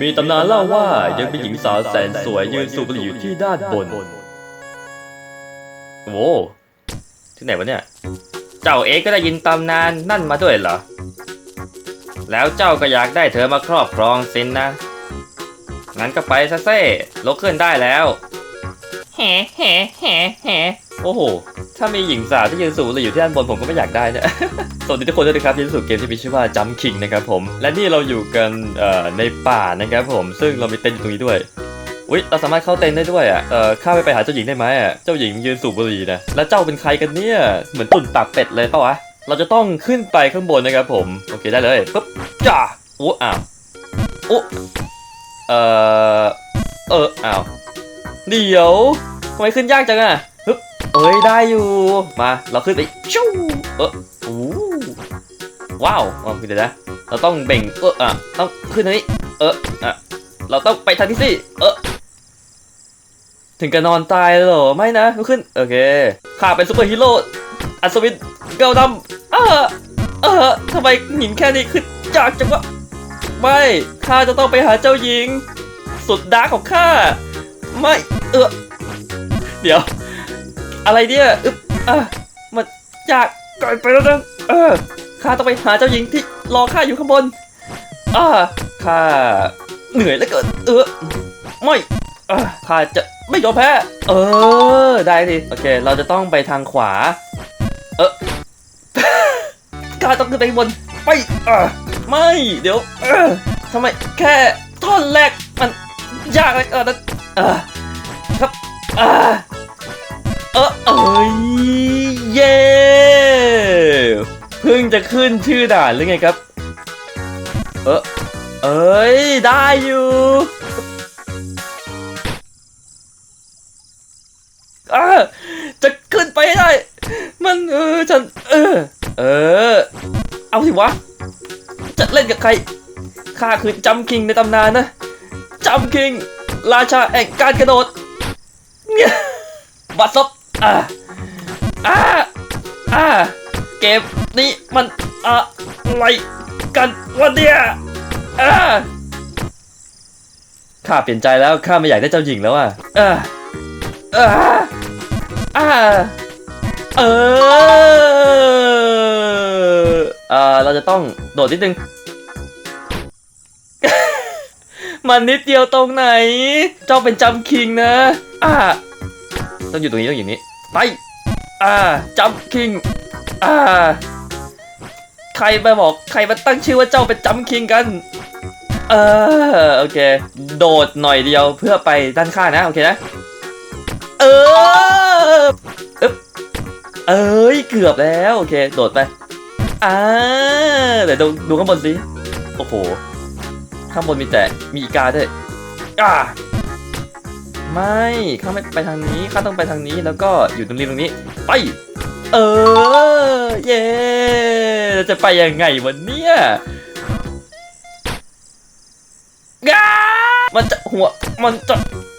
มีตำนานเล่าว่ายังมีหญิงสาวแสนสวยยืนสูบบุหรี่อยู่ที่ด้านบน โว้ที่ไหนวะเนี่ย เจ้าเองก็ได้ยินตำนานนั่นมาด้วยเหรอ แล้วเจ้าก็อยากได้เธอมาครอบครองสินนะ งั้นก็ไปซะเซ่ลุกขึ้นได้แล้วแห่แห่แห่แห่โอ้โห ถ้ามีหญิงสาวที่ยืนสูบบุหรี่อยู่ที่ด้านบนผมก็ไม่อยากได้นะ สวัสดีทุกคนด้วยนะครับยินสู่เกมที่มีชื่อว่าจัมคิงนะครับผมและนี่เราอยู่กันในป่านะครับผมซึ่งเรามีเต็นท์อยู่ตรงนี้ด้วยอุ๊ยเราสามารถเข้าเต็นท์ได้ด้วยอะเออข้าไปไปหาเจ้าหญิงได้ไหมอะเจ้าหญิงยืนสูบบุหรี่นะแล้วเจ้าเป็นใครกันเนี่ยเหมือนตุ่นปากเป็ดเลยปะวะเราจะต้องขึ้นไปข้างบนนะครับผมโอเคได้เลยปุ๊บจ้าโอ้อ้าวโอ้เออเอออ้าวเดี๋ยวทำไมขึ้นยากจังอะฮึบเอ้ยได้อยู่มาเราขึ้นไปชู้เออ ว้าวอ๋อเดี๋ยวนะเราต้องเบ่งเอออะต้องขึ้นทางนี้ เอออะเราต้องไปทางที่สี่เออถึงกับนอนตายเลยเหรอไม่นะลุกขึ้นโอเคข้าเป็นซูเปอร์ฮีโร่อัศวินเกาดำเออเออทำไมหญิงแค่นี้ขึ้นยากจังวะไม่ข้าจะต้องไปหาเจ้าหญิง สุดดาร์กของข้าไม่เออเดี๋ยว อะไรเนี่ยอึ๊บอะมันยากเกินไปแล้วนะเออ ข้าต้องไปหาเจ้าหญิงที่รอข้าอยู่ข้างบนอ่าข้าเหนื่อยเหลือเกินเออไม่อ่าข้าจะไม่ยอมแพ้ เออ ได้สิโอเค เราจะต้องไปทางขวา เออข้าต้องขึ้นไปบน ไปอ่าไม่ เดี๋ยวเออทำไมแค่ท่อนแรกมันยากเลยเออนั้นอ่าครับอ่า จะขึ้นชื่อด่านหรือไงครับ เออเอ้ย ได้อยู่อาจะขึ้นไปให้ได้ มันเออฉันเออ เออ เอาสิวะ จะเล่นกับใคร ข้าคือจัมคิงในตำนานนะจัมคิง ราชาแห่งการกระโดดเนี่ยบัดซบอ่าอ่าอ่าเกม นี้มันอะไรกันวะเนี่ยข้าเปลี่ยนใจแล้วข้าไม่อยากได้เจ้าหญิงแล้วอะเออเอ่อเราจะต้องโดดนิดนึง มันนิดเดียวตรงไหน เจ้าเป็นจำคิงนะ อ่า ต้องอยู่ตรงนี้ต้องอยู่นี้ ไป อ่าจำคิง อ่า รมาบอกใครมาตั้งชื่อว่าเจ้าเป็นจำคิงกัน เออโอเค โดดหน่อยเดียวเพื่อไปด้านข้างนะโอเคนะ เอออึ๊บเอ้ยเกือบแล้วโอเคโดดไปอ่าเดี๋ยวดูดูข้างบนสิโอ้โหข้างบนมีแต่มีอีกาด้วยอ่าไม่ข้าไม่ไปทางนี้ข้าต้องไปทางนี้แล้วก็อยู่ตรงนี้ตรงนี้ ไป เออ เย้เราจะไปยังไงวันเนี้ยกามันจะหัว มันจะ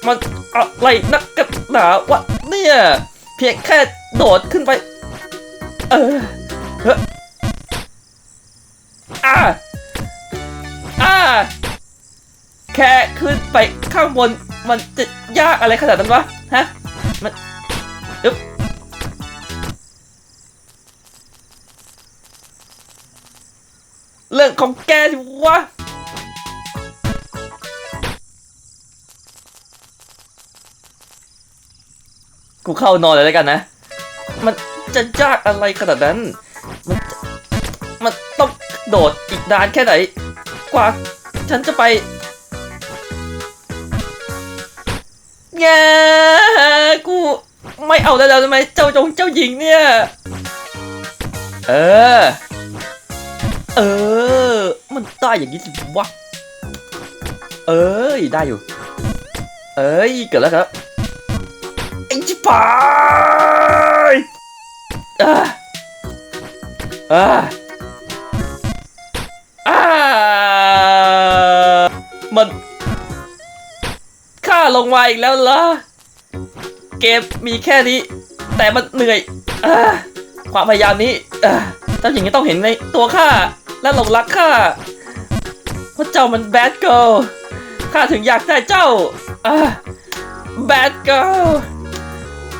มันอะไรนักกันหนาวะเนี่ย เพียงแค่โดดขึ้นไป เออเฮ้ออ่าอ่าแค่ขึ้นไปข้างบนมันจะยากอะไรขนาดนั้นวะ ฮะ เรื่องของแกสิวะกูเข้านอนเลยแล้วกันนะ มันจะยากอะไรขนาดนั้น มันมันต้องโดดอีกนานแค่ไหน กว่า ฉันจะไปแง่กูไม่เอาแล้วแล้วทำไมเจ้าจงเจ้าหญิงเนี่ย เออ เออ มันได้อย่างนี้สิวะ เอ้ย ได้อยู่ เอ้ย เกิดแล้วครับไอ้ชิบหายอ่าอ่าอ่ามันข้าลงมาอีกแล้วเหรอ เกมมีแค่นี้ แต่มันเหนื่อยอความพยายามนี้อ่าเจ้าหญิงจะต้องเห็นในตัวข้า และหลงรักข้าเพราะเจ้ามันแบดเกิลข้าถึงอยากได้เจ้าแบดเกิล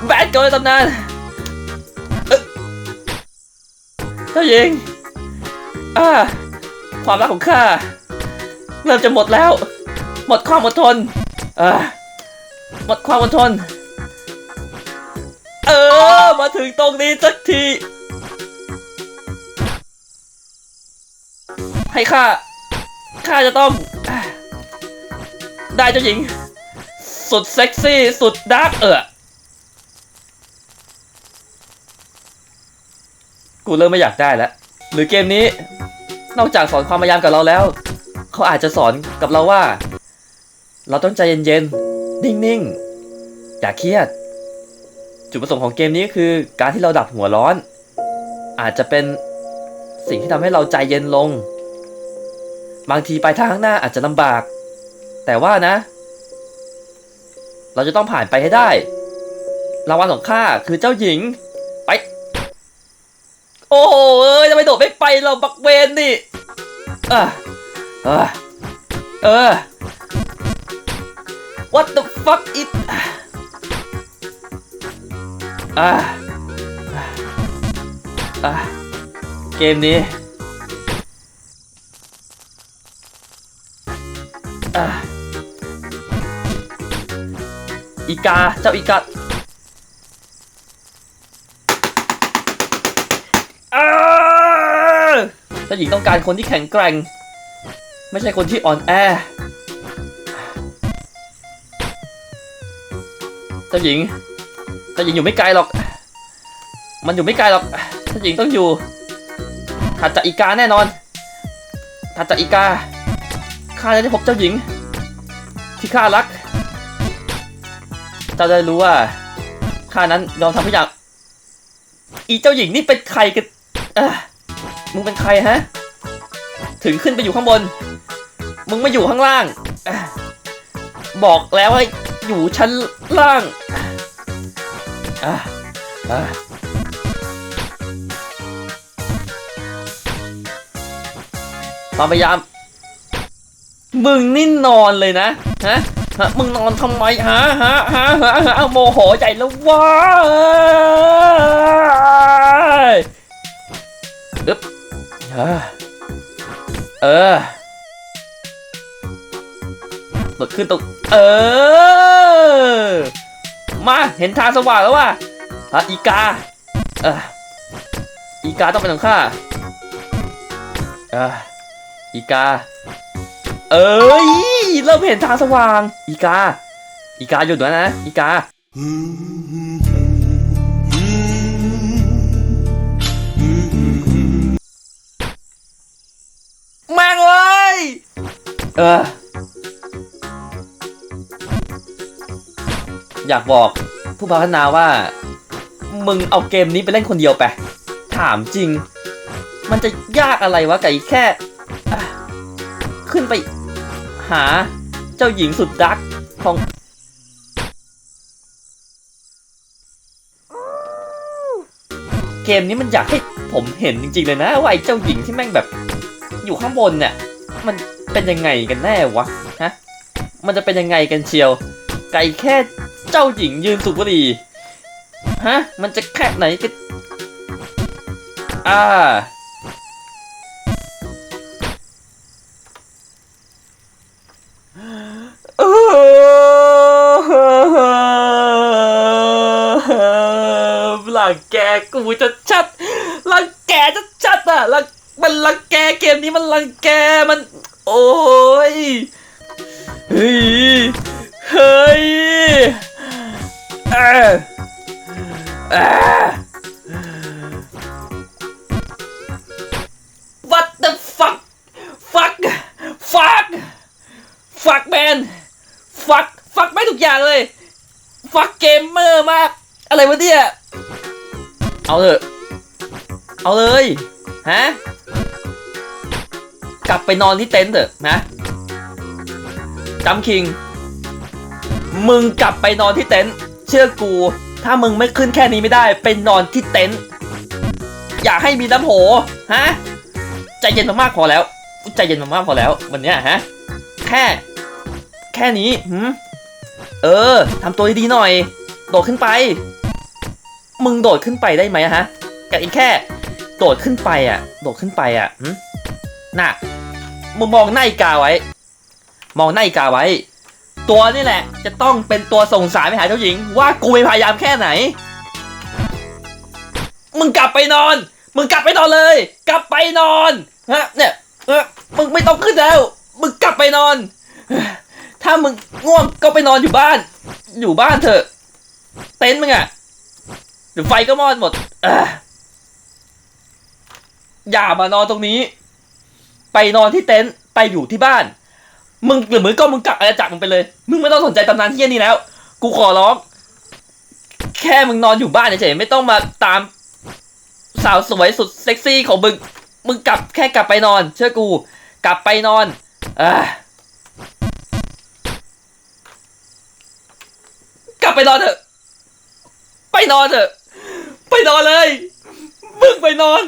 แบดเกิลในตำนานเอ๊ะเจ้าหญิงอ่าความรักของข้าเริ่มจะหมดแล้ว หมดความอดทนอ่าหมดความอดทน เออ มาถึงตรงนี้สักที ให้ข้า ข้าจะต้อง ได้เจ้าหญิง สุดเซ็กซี่ สุดดาร์กเออกูเริ่มไม่อยากได้แล้ว หรือเกมนี้ นอกจากสอนความพยายามกับเราแล้ว เขาอาจจะสอนกับเราว่า เราต้องใจเย็นๆ นิ่งๆ อย่าเครียด จุดประสงค์ของเกมนี้คือการที่เราดับหัวร้อน อาจจะเป็นสิ่งที่ทำให้เราใจเย็นลง บางทีไปทางข้างหน้าอาจจะลำบาก แต่ว่านะ เราจะต้องผ่านไปให้ได้รางวัลของข้าคือเจ้าหญิง ไป โอ้โหเอ้ยทำไมโดดไม่ไปเราบักเวนนี่เออเออเออ what the fuck it อ่าอ่าเกมนี้ อ่าอีกา เจ้าอีกาอ่าเจ้าหญิงต้องการคนที่แข็งแกร่ง ไม่ใช่คนที่อ่อนแอ เจ้าหญิง เจ้าหญิงอยู่ไม่ไกลหรอก มันอยู่ไม่ไกลหรอก เจ้าหญิงต้องอยู่ถัดจากอีกาแน่นอนถัดจากอีกา ข้าจะได้พบเจ้าหญิง ที่ข้ารัก เจ้าได้รู้ว่าข้านั้นยอมทำทุกอย่างอีเจ้าหญิงนี่เป็นใครกันอ้อมึงเป็นใครฮะ ถึงขึ้นไปอยู่ข้างบน มึงม่อยู่ข้างล่างอบอกแล้วให้อยู่ชั้นล่างความพยายาม มึงนี่นอนเลยนะฮะฮะมึงนอนทำไมฮะฮะฮะฮะฮะโมโหใหญ่แล้วว้าอึ๊บเออเออหลดขึ้นตรงเออ มาเห็นทางสว่างแล้วว่ะอะอีกาเอออีกาต้องเป็นของข้าเอออีกา เอ้ยเริ่มเห็นทางสว่าง อีกา อีกาหยุดแล้วนะ อีกา แม่งเอ้ยเอออยากบอกผู้พัฒนาว่า มึงเอาเกมนี้ไปเล่นคนเดียวไป ถามจริง มันจะยากอะไรวะกับแค่ ขึ้นไป หาเจ้าหญิงสุดรักของเกมนี้มันอยากให้ผมเห็นจริงๆเลยนะว่าไอ้เจ้าหญิงที่แม่งแบบ อยู่ข้างบนเนี่ยมันเป็นยังไงกันแน่วะฮะมันจะเป็นยังไงกันเชียว ไก่แค่เจ้าหญิงยืนสูบบุหรี่ฮะมันจะแค่ไหนกันอ่า อหลังแกกูจะชัดหลังแกจะชัดอะหลังมันหลังแกเกมนี้มันหลังแกมัน โอ้ยเฮ้ยเฮ้ยเออเออ What the fuck fuck fuck fuck man fuck fuck ไม่ทุกอย่างเลย fuck เกมเมอร์มาก อะไรวะเนี่ย เอาเถอะ เอาเลย ฮะ กลับไปนอนที่เต็นท์เถอะนะจำคิง มึงกลับไปนอนที่เต็นท์ เชื่อกู ถ้ามึงไม่ขึ้นแค่นี้ไม่ได้ไปนอนที่เต็นท์ อย่าให้มีน้ำโห ฮะ ใจเย็นมากๆพอแล้ว ใจเย็นมากๆพอแล้ว วันนี้ฮะ แค่ แค่นี้หืมเออ ทำตัวดีๆหน่อย โดดขึ้นไป มึงโดดขึ้นไปได้ไหมฮะกับอีกแค่ โดดขึ้นไปอะ โดดขึ้นไปอะหน่ะมึงมองหน้าอีกาไว้ มองหน้าอีกาไว้ ตัวนี่แหละ จะต้องเป็นตัวส่งสารไปหาเจ้าหญิง ว่ากูพยายามแค่ไหน มึงกลับไปนอน มึงกลับไปนอนเลย กลับไปนอนฮะเนี่ยเออมึงไม่ต้องขึ้นแล้ว มึงกลับไปนอน ถ้ามึงง่วงก็ไปนอนอยู่บ้าน อยู่บ้านเถอะ เต็นท์มึงอะ เดี๋ยวไฟก็มอดหมดเอ้ออย่ามานอนตรงนี้ ไปนอนที่เต็นท์ไปอยู่ที่บ้าน มึงหรือมึงก็มึงกลับอาณาจักรมึงไปเลย มึงไม่ต้องสนใจตำนานที่นี่แล้ว กูขอร้อง แค่มึงนอนอยู่บ้านเฉยๆไม่ต้องมาตาม สาวสวยสุดเซ็กซี่ของมึง มึงกลับแค่กลับไปนอน เชื่อกู กลับไปนอนอ่ากลับไปนอนเถอะ ไปนอนเถอะ ไปนอนเลย มึงไปนอน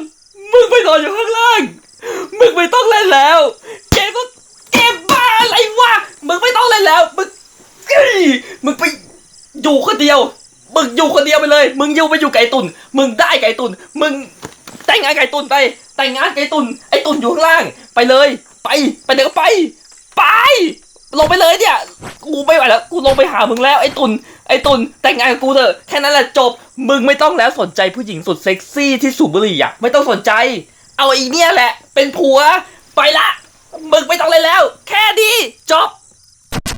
มึงไปนอนอยู่ข้างล่าง มึงไม่ต้องเล่นแล้ว เกมก็เกมบ้าอะไรวะ มึงไม่ต้องเล่นแล้ว มึงเอ้ยมึงไปอยู่คนเดียว มึงอยู่คนเดียวไปเลย มึงอยู่ไปอยู่ไก่ตุน มึงได้ไก่ตุน มึงแต่งงานไก่ตุนไป แต่งงานไก่ตุน ไอ้ตุนอยู่ข้างล่าง ไปเลย ไปไปเดี๋ยวก็ไป ไป ลงไปเลยเนี่ย กูไม่ไหวแล้ว กูลงไปหามึงแล้วไอ้ตุน ไอ้ตุนแต่งงานกับกูเถอะแค่นั้นแหละจบ มึงไม่ต้องแล้วสนใจผู้หญิงสุดเซ็กซี่ที่สูบบุหรี่อะไม่ต้องสนใจ เอาอีเนี่ยแหละ เป็นผัว ไปละ มึงไม่ต้องเลยแล้ว แค่นี้จบ